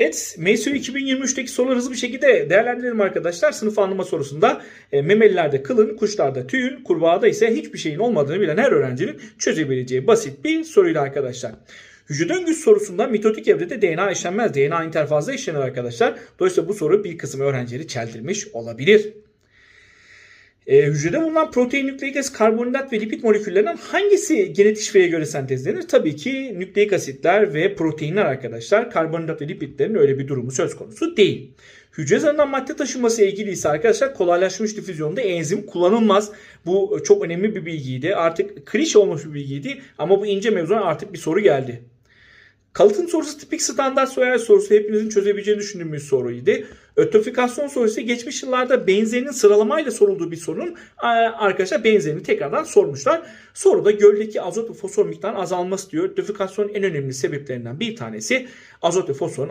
Evet, MSU 2023'teki soruları hızlı bir şekilde değerlendirelim arkadaşlar. Sınıf anlama sorusunda e, memelilerde kılın, kuşlarda tüyün, kurbağada ise hiçbir şeyin olmadığını bilen her öğrencinin çözebileceği basit bir soruydu arkadaşlar. Hücre döngüsü sorusunda mitotik evrede DNA işlenmez. DNA interfazda işlenir arkadaşlar. Dolayısıyla bu soru bir kısım öğrencileri çeldirmiş olabilir. E, hücrede bulunan protein, nükleik asit, karbonhidrat ve lipid moleküllerinden hangisi genetik şifreye göre sentezlenir? Tabii ki nükleik asitler ve proteinler arkadaşlar. Karbonhidrat ve lipidlerin öyle bir durumu söz konusu değil. Hücre zarından madde taşınması ilgili ise arkadaşlar kolaylaşmış difüzyonda enzim kullanılmaz. Bu çok önemli bir bilgiydi. Artık klişe olmuş bir bilgiydi ama bu ince mevzudan artık bir soru geldi. Kalıtım sorusu tipik standart soyar sorusu hepinizin çözebileceğini düşündüğüm bir soruydu. Ötofikasyon sorusu geçmiş yıllarda benzerinin sıralamayla sorulduğu bir sorunun e, arkadaşlar benzerini tekrardan sormuşlar. Soruda göldeki azot ve fosfor miktarının azalması diyor. Ötofikasyon en önemli sebeplerinden bir tanesi azot ve fosforun